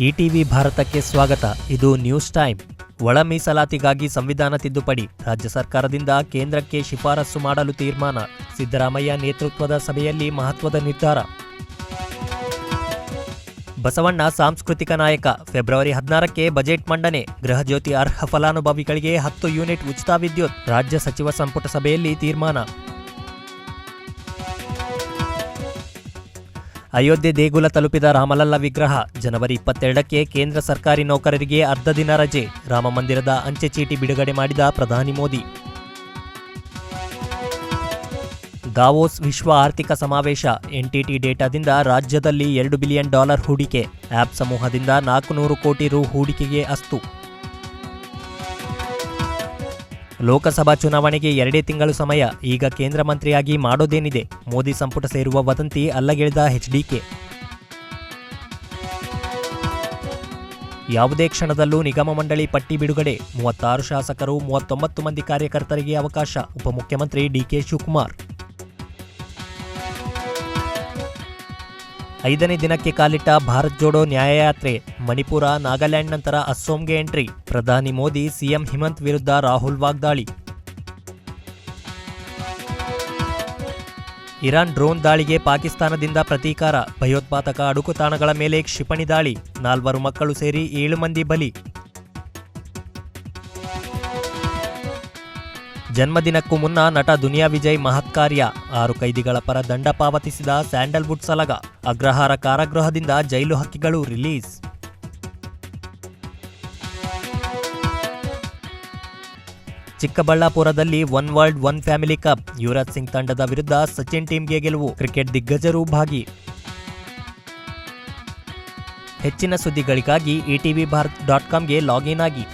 ETV ಭಾರತಕ್ಕೆ ಸ್ವಾಗತ. ಇದು ನ್ಯೂಸ್ ಟೈಮ್. ಒಳ ಮೀಸಲಾತಿಗಾಗಿ ಸಂವಿಧಾನ ತಿದ್ದುಪಡಿ. ರಾಜ್ಯ ಸರ್ಕಾರದಿಂದ ಕೇಂದ್ರಕ್ಕೆ ಶಿಫಾರಸು ಮಾಡಲು ತೀರ್ಮಾನ. ಸಿದ್ದರಾಮಯ್ಯ ನೇತೃತ್ವದ ಸಭೆಯಲ್ಲಿ ಮಹತ್ವದ ನಿರ್ಧಾರ. ಬಸವಣ್ಣ ಸಾಂಸ್ಕೃತಿಕ ನಾಯಕ. ಫೆಬ್ರವರಿ ಹದಿನಾರಕ್ಕೆ ಬಜೆಟ್ ಮಂಡನೆ. ಗೃಹಜ್ಯೋತಿ ಅರ್ಹ ಫಲಾನುಭವಿಗಳಿಗೆ ಹತ್ತು ಯೂನಿಟ್ ಉಚಿತ ವಿದ್ಯುತ್. ರಾಜ್ಯ ಸಚಿವ ಸಂಪುಟ ಸಭೆಯಲ್ಲಿ ತೀರ್ಮಾನ. ಅಯೋಧ್ಯೆ ದೇಗುಲ ತಲುಪಿದ ರಾಮಲಲ್ಲ ವಿಗ್ರಹ ಜನವರಿ ಇಪ್ಪತ್ತೆರಡಕ್ಕೆ ಕೇಂದ್ರ ಸರ್ಕಾರಿ ನೌಕರರಿಗೆ ಅರ್ಧ ದಿನ ರಜೆ. ರಾಮಮಂದಿರದ ಅಂಚೆ ಚೀಟಿ ಬಿಡುಗಡೆ ಮಾಡಿದ ಪ್ರಧಾನಿ ಮೋದಿ. ದಾವೋಸ್ ವಿಶ್ವ ಆರ್ಥಿಕ ಸಮಾವೇಶ. ಎನ್ಟಿಟಿ ಡೇಟಾದಿಂದ ರಾಜ್ಯದಲ್ಲಿ ಎರಡು ಬಿಲಿಯನ್ ಡಾಲರ್ ಹೂಡಿಕೆ. ಆಪ್ ಸಮೂಹದಿಂದ ನಾಲ್ಕುನೂರು ಕೋಟಿ ರು ಹೂಡಿಕೆಗೆ ಅಸ್ತು. ಲೋಕಸಭಾ ಚುನಾವಣೆಗೆ ಎರಡೇ ತಿಂಗಳು ಸಮಯ. ಈಗ ಕೇಂದ್ರ ಮಂತ್ರಿಯಾಗಿ ಮಾಡೋದೇನಿದೆ? ಮೋದಿ ಸಂಪುಟ ಸೇರುವ ವದಂತಿ ಅಲ್ಲಗೆಳೆದ ಎಚ್ಡಿಕೆ ಯಾವುದೇ ಕ್ಷಣದಲ್ಲೂ ನಿಗಮ ಮಂಡಳಿ ಪಟ್ಟಿ ಬಿಡುಗಡೆ. ಮೂವತ್ತಾರು ಶಾಸಕರು, ಮೂವತ್ತೊಂಬತ್ತು ಮಂದಿ ಕಾರ್ಯಕರ್ತರಿಗೆ ಅವಕಾಶ. ಉಪಮುಖ್ಯಮಂತ್ರಿ ಡಿಕೆ ಶಿವಕುಮಾರ್. ಐದನೇ ದಿನಕ್ಕೆ ಕಾಲಿಟ್ಟ ಭಾರತ್ ಜೋಡೋ ನ್ಯಾಯಯಾತ್ರೆ, ಮಣಿಪುರ, ನಾಗಾಲ್ಯಾಂಡ್ ನಂತರ ಅಸ್ಸೋಂಗೆ ಎಂಟ್ರಿ, ಪ್ರಧಾನಿ ಮೋದಿ, ಸಿಎಂ ಹಿಮಂತ್ ವಿರುದ್ಧ ರಾಹುಲ್ ವಾಗ್ದಾಳಿ. ಇರಾನ್ ಡ್ರೋನ್ ದಾಳಿಗೆ ಪಾಕಿಸ್ತಾನದಿಂದ ಪ್ರತೀಕಾರ, ಭಯೋತ್ಪಾದಕ ಅಡುಕು ತಾಣಗಳ ಮೇಲೆ ಕ್ಷಿಪಣಿ ದಾಳಿ, ನಾಲ್ವರು ಮಕ್ಕಳು ಸೇರಿ ಏಳು ಮಂದಿ ಬಲಿ. ಜನ್ಮದಿನಕ್ಕೂ ಮುನ್ನ ನಟ ದುನಿಯಾ ವಿಜಯ್ ಮಹತ್ಕಾರ್ಯ ಆರು ಕೈದಿಗಳ ಪರ ದಂಡ ಪಾವತಿಸಿದ ಸ್ಯಾಂಡಲ್ವುಡ್ ಸಲಗ ಅಗ್ರಹಾರ ಕಾರಾಗೃಹದಿಂದ ಜೈಲು ಹಕ್ಕಿಗಳು ರಿಲೀಸ್. ಚಿಕ್ಕಬಳ್ಳಾಪುರದಲ್ಲಿ one world one family cup, Yuvraj Singh ತಂಡದ ವಿರುದ್ಧ ಸಚಿನ್ ಟೀಮ್ಗೆ ಗೆಲುವು, ಕ್ರಿಕೆಟ್ ದಿಗ್ಗಜರು ಭಾಗಿ. ಹೆಚ್ಚಿನ ಸುದ್ದಿಗಳಿಗಾಗಿ ಇಟಿವಿ ಭಾರತ್ ಡಾಟ್ ಕಾಮ್ಗೆ ಲಾಗಿನ್ ಆಗಿ.